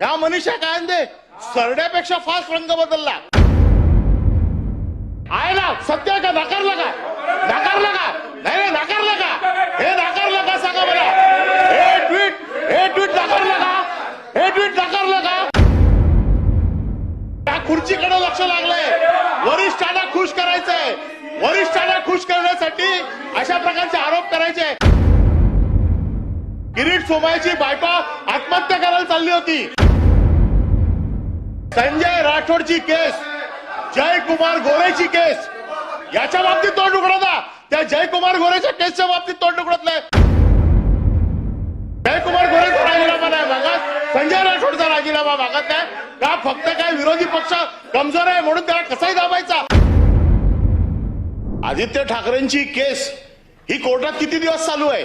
या मनीषा काय म्हणते सरड्यापेक्षा फास्ट रंग बदलला. आहे ना सत्य का नाकारलं का? नाकारलं का? नाही नाही नाकारलं का? हे नाकारलं का सांगा मला हे ट्विट हे ट्विट नाकारलं का? हे ट्विट नाकारलं का? त्या खुर्चीकडे लक्ष लागलंय. वरिष्ठांना खुश करायचंय. वरिष्ठांना खुश करण्यासाठी अशा प्रकारचे आरोप करायचे किरीट सोमायची बायको आत्महत्या करायला चालली होती. संजय राठोडची केस जयकुमार गोरेची केस याच्या बाबतीत तोंड उघडता त्या जयकुमार गोरेच्या केसच्या बाबतीत तोंड उघडत नाही. जयकुमार गोरेचा राजीनामा नाही मागत. संजय राठोडचा राजीनामा मागत नाही. का फक्त काय विरोधी पक्ष कमजोर आहे म्हणून त्याला कसाही दाबायचा? आदित्य ठाकरेंची केस ही कोर्टात किती दिवस चालू आहे?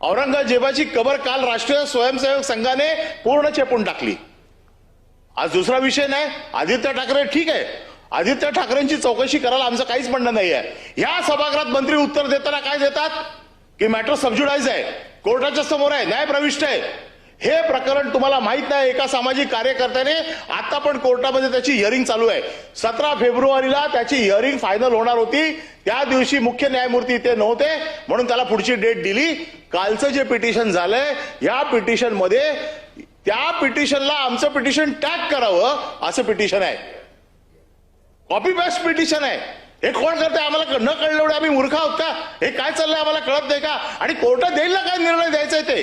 औरंगजेबाची कबर काल राष्ट्रीय स्वयंसेवक संघाने पूर्ण चेपून टाकली. आज दुसरा विषय नाही. आदित्य ठाकरे ठीक आहे. आदित्य ठाकरेंची चौकशी करायला आमचं काहीच म्हणणं नाही आहे. या सभागृहात मंत्री उत्तर देताना काय देतात? की मॅटर सबज्युडाईज आहे. कोर्टाच्या समोर आहे. न्याय प्रविष्ट आहे. हे प्रकरण तुम्हाला माहीत नाही एका सामाजिक कार्यकर्त्याने आता पण कोर्टामध्ये त्याची हिअरिंग चालू आहे. सतरा फेब्रुवारीला त्याची हिअरिंग फायनल होणार होती. त्या दिवशी मुख्य न्यायमूर्ती इथे नव्हते म्हणून त्याला पुढची डेट दिली. कालचं जे पिटिशन झालंय या पिटिशनमध्ये त्या पिटिशनला आमचं पिटिशन टॅग करावं असं पिटिशन आहे. कॉपी पेस्ट पिटिशन आहे. हे कोण करते आम्हाला न कळलं एवढे आम्ही मूर्ख आहोत का? हे काय चाललंय आम्हाला कळत नाही का? आणि कोर्टात देईल ना काय निर्णय द्यायचा आहे ते?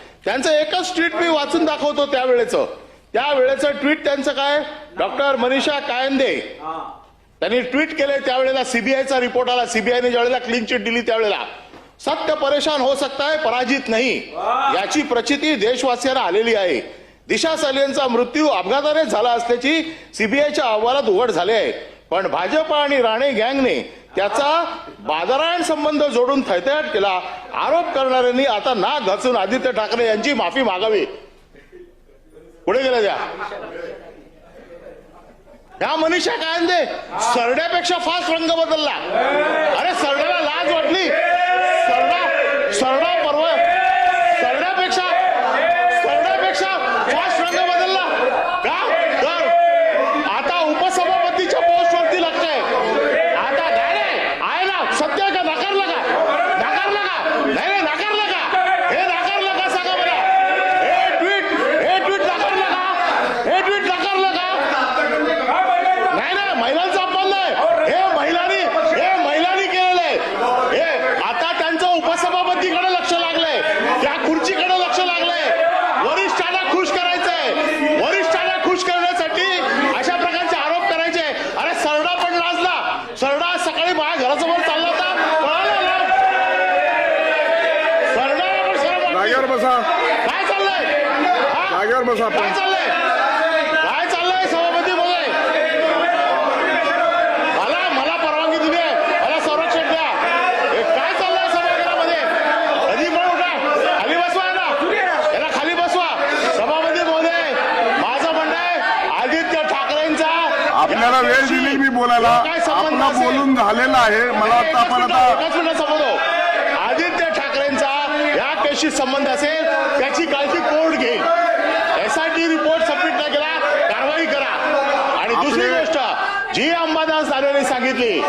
त्यांचं एकच ट्विट मी वाचून दाखवतो त्यावेळेचं. त्यावेळेचं ट्विट त्यांचं काय? डॉक्टर मनीषा कायंदे. त्यांनी ट्विट केले त्यावेळेला सीबीआयचा रिपोर्ट आला. सीबीआयने ज्यावेळेला क्लीन चिट दिली त्यावेळेला. सत्य परेशान हो सकता है पराजित नाही. याची प्रचिती देशवासियांना आलेली आहे. दिशा सालियनचा मृत्यू अपघाताने झाला असल्याची सीबीआयच्या अहवालात उघड झाले आहे. पण भाजप आणि राणे गँगने त्याचा बाजारायण संबंध जोडून थैथयाट केला. आरोप करणाऱ्यांनी आता ना घासून आदित्य ठाकरे यांची माफी मागावी. पुढे गेल्या त्या ह्या मनीषा काय म्हणते सरड्यापेक्षा फास्ट रंग बदलला. अरे सरड्याला लाज वाटली सरडा सरडा पर्व सरड्यापेक्षा सरड्यापेक्षा फास्ट रंग बदलला का तर आता उपसभापतीच्या पोस्टवरती लक्ष आहे आता नाही नाही, आहे ना सत्य आहे का नाकारलं का नाकारलं का नाही नाही नाकारलं का हे नाकारलं का सांगा मला हे ट्विट हे ट्विट नाकारलं का हे ट्विट नाकारलं का नाही नाही महिलांचा अपमान नाही हे महिलांनी हे महिलांनी केलेलं आहे हे आता त्यांचं उपसभापतीकडे लक्ष लागलंय त्या खुर्चीकडे लक्ष लागलंय वरिष्ठांना खुश करायचंय वरिष्ठांना खुश करण्यासाठी अशा प्रकारचे आरोप करायचे अरे सरडा पण लाजला सरडा आज सकाळी माझ्या घरासमोर चालला होता कळालं ना? सरडाला पण शरम वाटते. जागेवर बसा. काय चाललंय? जागेवर बसा काय आपण चाललंय? काय चाललंय सभापती महोदय मला मला परवानगी दिली आहे. मला संरक्षण द्या. हे काय चाललंय सभागृहामध्ये? कधी पण उठा. खाली बसवा ना याला खाली बसवा. सभापती महोदय माझं म्हणणं आहे आदित्य ठाकरेंचा आपल्याला वेळ दिली मी बोलायला. काय संबंध आपला असेल? बोलून झालेला आहे. मला वाटतं आपण आता एकाच मिनिटात आदित्य ठाकरेंचा या संबंध असेल त्याची काळजी कोर्ट घेईल एसआयटी रिपोर्ट सबमिट न केला कारवाई करा. आणि दुसरी गोष्ट जी अंबादास दानवेने सांगितली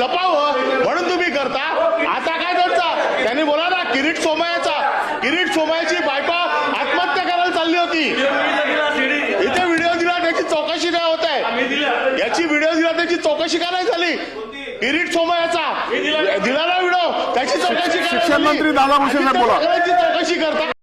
लपावं म्हणून तुम्ही करता. आता काय करता? त्यांनी बोला ना किरीट सोमयाचा. किरीट सोमयाची बायको आत्महत्या करायला चालली होती. इथे व्हिडिओ दिला त्याची चौकशी काय होत आहे? याची व्हिडिओ दिला त्याची चौकशी काय नाही झाली? किरीट सोमयाचा. दिला. ना व्हिडिओ त्याची चौकशी शिक्षण मंत्री दादा भूषण बोला. चौकशी करता.